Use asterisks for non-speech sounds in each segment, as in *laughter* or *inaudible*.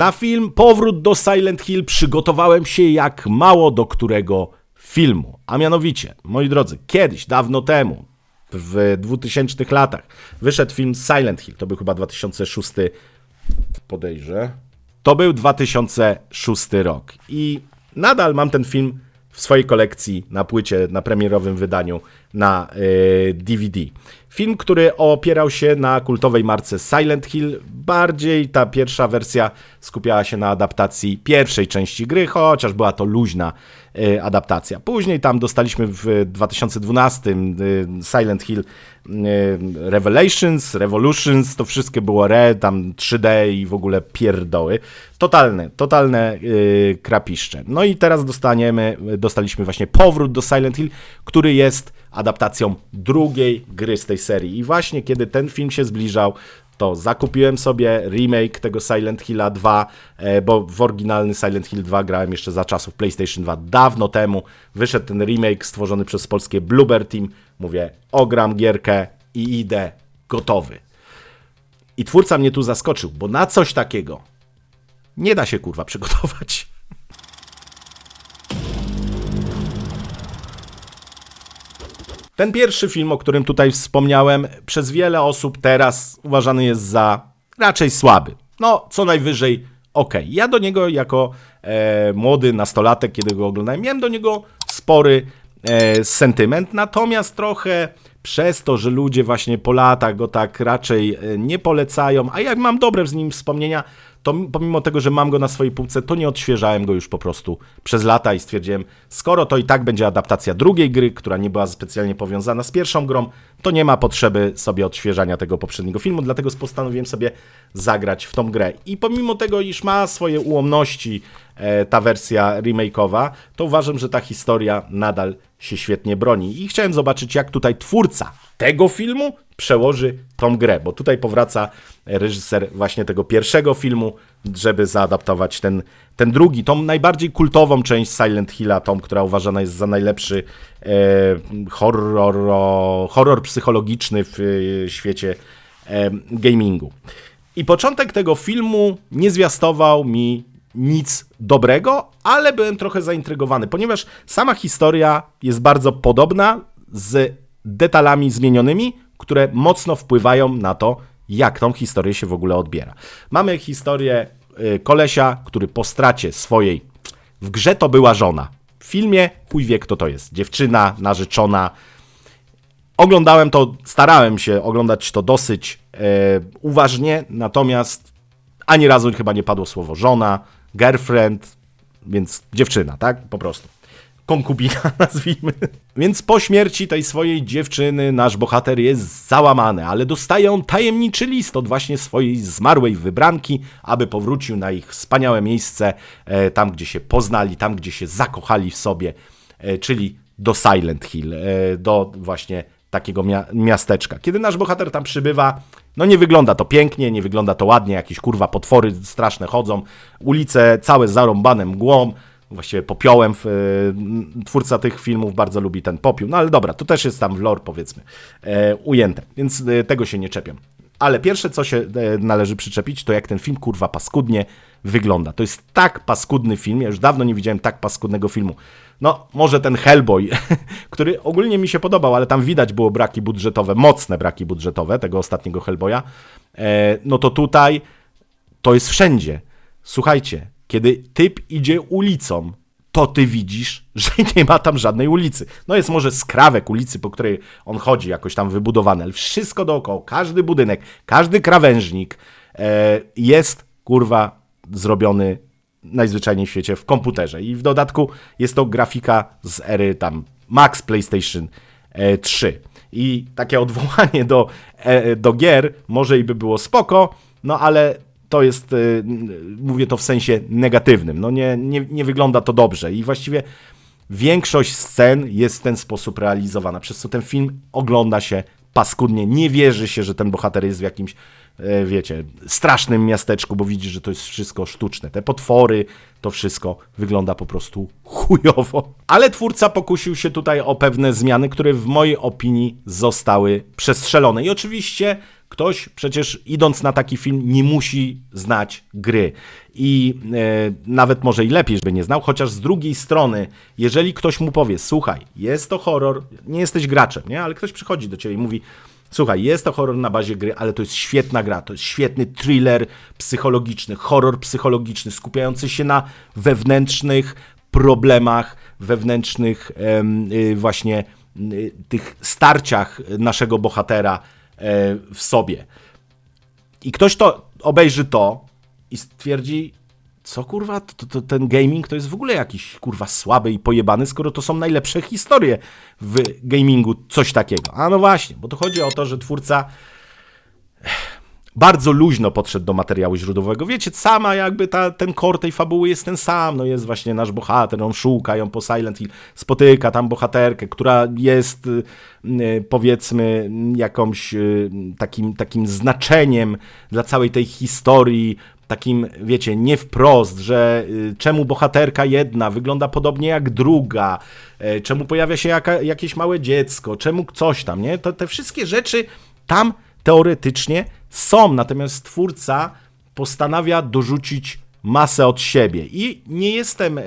Na film Powrót do Silent Hill przygotowałem się jak mało do którego filmu. A mianowicie, moi drodzy, kiedyś, dawno temu, w 2000 latach, wyszedł film Silent Hill. To był chyba 2006, podejrzę. To był 2006 rok. I nadal mam ten film w swojej kolekcji na płycie, na premierowym wydaniu na DVD. Film, który opierał się na kultowej marce Silent Hill. Bardziej ta pierwsza wersja skupiała się na adaptacji pierwszej części gry, chociaż była to luźna yy, adaptacja. Później tam dostaliśmy w 2012 yy, Silent Hill Revelations, Revolutions, to wszystkie było re, tam 3D i w ogóle pierdoły. Totalne, totalne krapiszcze. No i teraz dostaniemy, dostaliśmy właśnie powrót do Silent Hill, który jest adaptacją drugiej gry z tej serii. I właśnie kiedy ten film się zbliżał, to zakupiłem sobie remake tego Silent Hilla 2, e, bo w oryginalny Silent Hill 2 grałem jeszcze za czasów PlayStation 2 dawno temu. Wyszedł ten remake stworzony przez polskie Bluebird Team. Mówię, ogram gierkę i idę gotowy. I twórca mnie tu zaskoczył, bo na coś takiego nie da się kurwa przygotować. Ten pierwszy film, o którym tutaj wspomniałem, przez wiele osób teraz uważany jest za raczej słaby. No, co najwyżej ok. Ja do niego jako e, młody nastolatek, kiedy go oglądałem, miałem do niego spory e, sentyment, natomiast trochę przez to, że ludzie właśnie po latach go tak raczej e, nie polecają, a jak mam dobre z nim wspomnienia, to pomimo tego, że mam go na swojej półce, to nie odświeżałem go już po prostu przez lata i stwierdziłem, skoro to i tak będzie adaptacja drugiej gry, która nie była specjalnie powiązana z pierwszą grą, to nie ma potrzeby sobie odświeżania tego poprzedniego filmu, dlatego postanowiłem sobie zagrać w tą grę. I pomimo tego, iż ma swoje ułomności e, ta wersja remake'owa, to uważam, że ta historia nadal się świetnie broni. I chciałem zobaczyć, jak tutaj twórca tego filmu przełoży tą grę, bo tutaj powraca reżyser właśnie tego pierwszego filmu, żeby zaadaptować ten, ten drugi, tą najbardziej kultową część Silent Hilla, tą, która uważana jest za najlepszy e, horror, horror psychologiczny w e, świecie e, gamingu. I początek tego filmu nie zwiastował mi nic dobrego, ale byłem trochę zaintrygowany, ponieważ sama historia jest bardzo podobna z detalami zmienionymi, które mocno wpływają na to, jak tą historię się w ogóle odbiera. Mamy historię y, kolesia, który po stracie swojej, w grze to była żona, w filmie chuj wie kto to jest, dziewczyna, narzeczona. Oglądałem to, starałem się oglądać to dosyć e, uważnie, natomiast ani razu chyba nie padło słowo żona, girlfriend, więc dziewczyna, tak? Po prostu konkubina, *laughs* nazwijmy. Więc po śmierci tej swojej dziewczyny nasz bohater jest załamany, ale dostaje on tajemniczy list od właśnie swojej zmarłej wybranki, aby powrócił na ich wspaniałe miejsce, e, tam gdzie się poznali, tam gdzie się zakochali w sobie, e, czyli do Silent Hill, e, do właśnie takiego miasteczka. Kiedy nasz bohater tam przybywa, no nie wygląda to pięknie, nie wygląda to ładnie, jakieś kurwa potwory straszne chodzą, ulice całe zarąbane mgłą, właściwie popiołem. E, twórca tych filmów bardzo lubi ten popiół. No ale dobra, to też jest tam w lore powiedzmy e, ujęte, więc e, tego się nie czepiam. Ale pierwsze, co się należy przyczepić, to jak ten film kurwa paskudnie wygląda. To jest tak paskudny film, ja już dawno nie widziałem tak paskudnego filmu. No, może ten Hellboy, *laughs* który ogólnie mi się podobał, ale tam widać było braki budżetowe, mocne braki budżetowe tego ostatniego Hellboya. No to tutaj to jest wszędzie. Słuchajcie, kiedy typ idzie ulicą, to ty widzisz, *laughs* że nie ma tam żadnej ulicy. No jest może skrawek ulicy, po której on chodzi, jakoś tam wybudowany, ale wszystko dookoła, każdy budynek, każdy krawężnik e, jest, kurwa, zrobiony najzwyczajniej w świecie w komputerze. I w dodatku jest to grafika z ery tam Max PlayStation 3. E, I takie odwołanie do, e, do gier może i by było spoko, no ale to jest, y, mówię to w sensie negatywnym, no nie, nie, nie wygląda to dobrze i właściwie większość scen jest w ten sposób realizowana, przez co ten film ogląda się paskudnie, nie wierzy się, że ten bohater jest w jakimś, e, wiecie, strasznym miasteczku, bo widzi, że to jest wszystko sztuczne. Te potwory, to wszystko wygląda po prostu chujowo. Ale twórca pokusił się tutaj o pewne zmiany, które w mojej opinii zostały przestrzelone. I oczywiście Ktoś przecież idąc na taki film nie musi znać gry. I e, nawet może i lepiej, żeby nie znał, chociaż z drugiej strony, jeżeli ktoś mu powie, słuchaj, jest to horror, nie jesteś graczem, nie? ale ktoś przychodzi do ciebie i mówi, Słuchaj, jest to horror na bazie gry, ale to jest świetna gra. To jest świetny thriller psychologiczny, horror psychologiczny, skupiający się na wewnętrznych problemach, wewnętrznych yy, właśnie yy, tych starciach naszego bohatera w sobie. I ktoś to obejrzy to i stwierdzi, co kurwa, to, to, ten gaming to jest w ogóle jakiś kurwa słaby i pojebany, skoro to są najlepsze historie w gamingu, coś takiego. A no właśnie, bo to chodzi o to, że twórca bardzo luźno podszedł do materiału źródłowego. Wiecie, sama jakby ta, ten core tej fabuły jest ten sam. No jest właśnie nasz bohater, on szuka ją po Silent Hill, spotyka tam bohaterkę, która jest y, y, powiedzmy jakąś y, takim, takim znaczeniem dla całej tej historii, takim, wiecie, nie wprost, że czemu bohaterka jedna wygląda podobnie jak druga, y, czemu pojawia się jaka, jakieś małe dziecko, czemu coś tam, nie? To, te wszystkie rzeczy tam teoretycznie są, natomiast twórca postanawia dorzucić masę od siebie. I nie jestem e,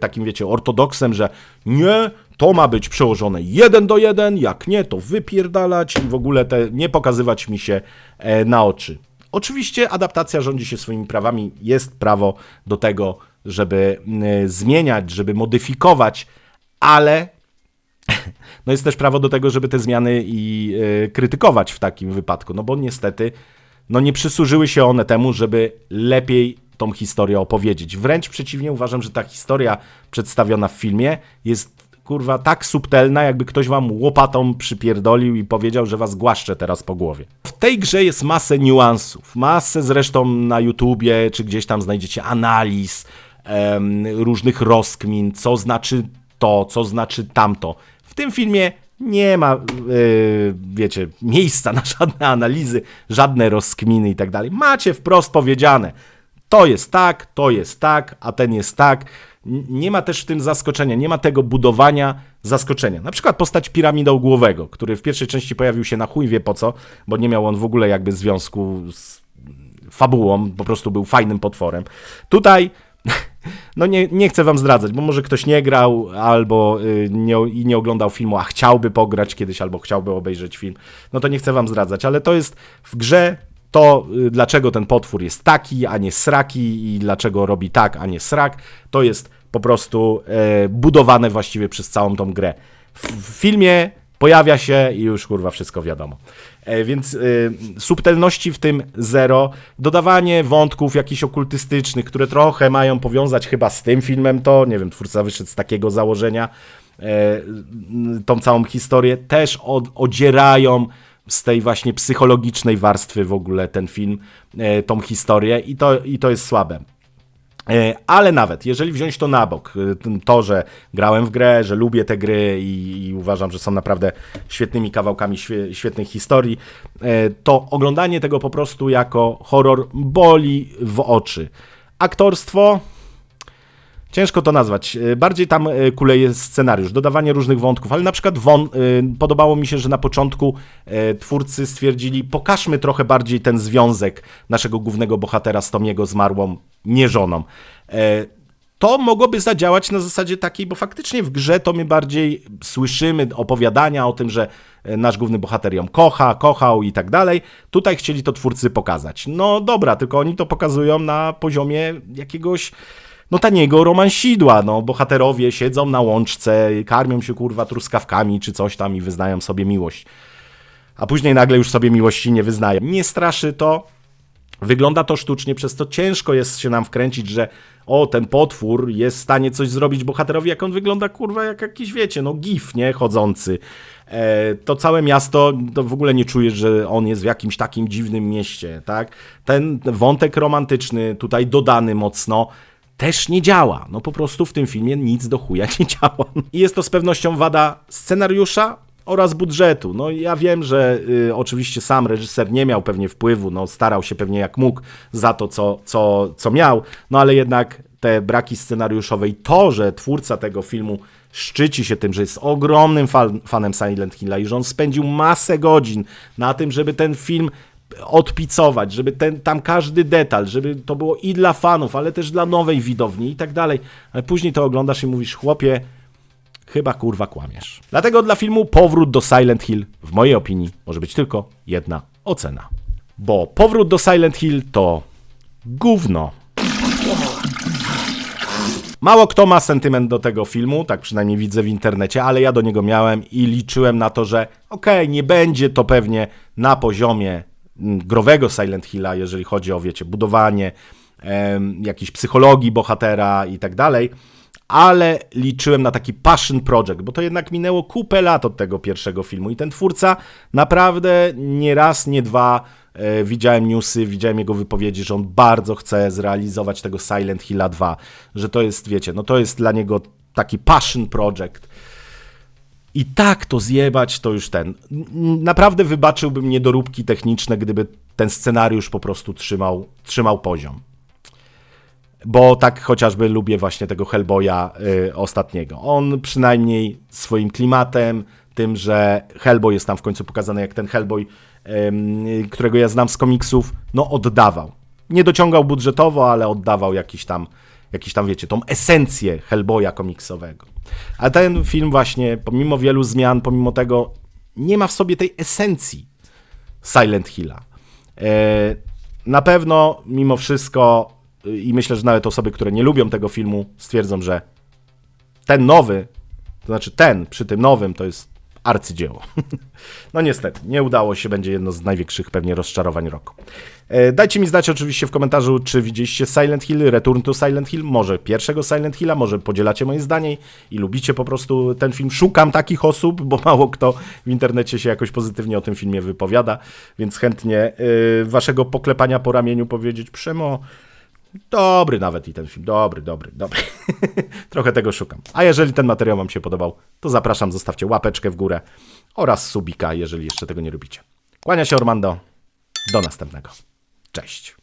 takim, wiecie, ortodoksem, że nie, to ma być przełożone jeden do jeden, jak nie, to wypierdalać i w ogóle te, nie pokazywać mi się e, na oczy. Oczywiście adaptacja rządzi się swoimi prawami, jest prawo do tego, żeby mm, zmieniać, żeby modyfikować, ale no jest też prawo do tego, żeby te zmiany i y, krytykować w takim wypadku, no bo niestety no nie przysłużyły się one temu, żeby lepiej tą historię opowiedzieć. Wręcz przeciwnie, uważam, że ta historia przedstawiona w filmie jest kurwa tak subtelna, jakby ktoś wam łopatą przypierdolił i powiedział, że was głaszcze teraz po głowie. W tej grze jest masę niuansów, masę zresztą na YouTubie, czy gdzieś tam znajdziecie analiz, em, różnych rozkmin, co znaczy to, co znaczy tamto. Tym filmie nie ma, yy, wiecie, miejsca na żadne analizy, żadne rozkminy i tak dalej. Macie wprost powiedziane, to jest tak, to jest tak, a ten jest tak nie ma też w tym zaskoczenia, nie ma tego budowania zaskoczenia. Na przykład postać piramidogłowego, który w pierwszej części pojawił się na chuj wie po co, bo nie miał on w ogóle jakby związku z fabułą, po prostu był fajnym potworem. Tutaj no nie, nie chcę wam zdradzać, bo może ktoś nie grał albo y, nie, nie oglądał filmu, a chciałby pograć kiedyś albo chciałby obejrzeć film, no to nie chcę wam zdradzać, ale to jest w grze to, y, dlaczego ten potwór jest taki, a nie sraki i dlaczego robi tak, a nie srak, to jest po prostu e, budowane właściwie przez całą tą grę. W, w filmie pojawia się i już kurwa wszystko wiadomo. E, więc e, subtelności w tym zero. Dodawanie wątków jakichś okultystycznych, które trochę mają powiązać chyba z tym filmem, to nie wiem, twórca wyszedł z takiego założenia. E, tą całą historię też od, odzierają z tej właśnie psychologicznej warstwy w ogóle ten film, e, tą historię i to, i to jest słabe. E, ale nawet, jeżeli wziąć to na bok, e, to, że grałem w grę, że lubię te gry i, i uważam, że są naprawdę świetnymi kawałkami świetnych historii, to oglądanie tego po prostu jako horror boli w oczy. Aktorstwo, Ciężko to nazwać. E, bardziej tam e, kuleje scenariusz, dodawanie różnych wątków, ale na przykład Won, e, podobało mi się, że na początku twórcy stwierdzili, pokażmy trochę bardziej ten związek naszego głównego bohatera z tą jego zmarłą nieżoną. To mogłoby zadziałać na zasadzie takiej, bo faktycznie w grze to my bardziej słyszymy opowiadania o tym, że nasz główny bohater ją kocha, kochał i tak dalej. Tutaj chcieli to twórcy pokazać. No dobra, tylko oni to pokazują na poziomie jakiegoś no taniego romansidła, no bohaterowie siedzą na łączce, karmią się kurwa truskawkami czy coś tam i wyznają sobie miłość. A później nagle już sobie miłości nie wyznają. Nie straszy to, Wygląda to sztucznie, przez to ciężko jest się nam wkręcić, że o, ten potwór jest w stanie coś zrobić bohaterowi, jak on wygląda, kurwa, jak jakiś, wiecie, no gif, nie, chodzący. E, to całe miasto, to w ogóle nie czujesz, że on jest w jakimś takim dziwnym mieście, tak? Ten wątek romantyczny, tutaj dodany mocno, też nie działa. No po prostu w tym filmie nic do chuja nie działa. *laughs* I jest to z pewnością wada scenariusza oraz budżetu. No ja wiem, że y, oczywiście sam reżyser nie miał pewnie wpływu, no starał się pewnie jak mógł za to, co, co, co miał, no ale jednak te braki scenariuszowe i to, że twórca tego filmu szczyci się tym, że jest ogromnym fan, fanem Silent Hilla i że on spędził masę godzin na tym, żeby ten film odpicować, żeby ten, tam każdy detal, żeby to było i dla fanów, ale też dla nowej widowni i tak dalej. Ale później to oglądasz i mówisz, chłopie, chyba kurwa kłamiesz. Dlatego dla filmu Powrót do Silent Hill, w mojej opinii, może być tylko jedna ocena. Bo Powrót do Silent Hill to gówno. Mało kto ma sentyment do tego filmu, tak przynajmniej widzę w internecie, ale ja do niego miałem i liczyłem na to, że okej, nie będzie to pewnie na poziomie growego Silent Hilla, jeżeli chodzi o, wiecie, budowanie jakiejś psychologii bohatera i tak dalej, ale liczyłem na taki passion project, bo to jednak minęło kupę lat od tego pierwszego filmu i ten twórca naprawdę nie raz, nie dwa e, widziałem newsy, widziałem jego wypowiedzi, że on bardzo chce zrealizować tego Silent Hilla 2, że to jest, wiecie, no to jest dla niego taki passion project. I tak to zjebać, to już ten. Naprawdę wybaczyłbym niedoróbki techniczne, gdyby ten scenariusz po prostu trzymał, trzymał poziom bo tak chociażby lubię właśnie tego Hellboya y, ostatniego. On przynajmniej swoim klimatem, tym, że Hellboy jest tam w końcu pokazany jak ten Hellboy, y, którego ja znam z komiksów, no oddawał. Nie dociągał budżetowo, ale oddawał jakiś tam, jakiś tam wiecie, tą esencję Hellboya komiksowego. A ten film właśnie, pomimo wielu zmian, pomimo tego, nie ma w sobie tej esencji Silent Hilla. E, Na pewno, mimo wszystko, i myślę, że nawet osoby, które nie lubią tego filmu, stwierdzą, że ten nowy, to znaczy ten przy tym nowym, to jest arcydzieło. *laughs* No niestety, nie udało się, będzie jedno z największych pewnie rozczarowań roku. E, Dajcie mi znać oczywiście w komentarzu, czy widzieliście Silent Hill, Return to Silent Hill, może pierwszego Silent Hilla, może podzielacie moje zdanie i lubicie po prostu ten film. Szukam takich osób, bo mało kto w internecie się jakoś pozytywnie o tym filmie wypowiada, więc chętnie y, waszego poklepania po ramieniu powiedzieć, Przemo, Dobry nawet i ten film. Dobry, dobry, dobry. *laughs* Trochę tego szukam. A jeżeli ten materiał Wam się podobał, to zapraszam, zostawcie łapeczkę w górę oraz subika, jeżeli jeszcze tego nie robicie. Kłania się Ormando. Do następnego. Cześć.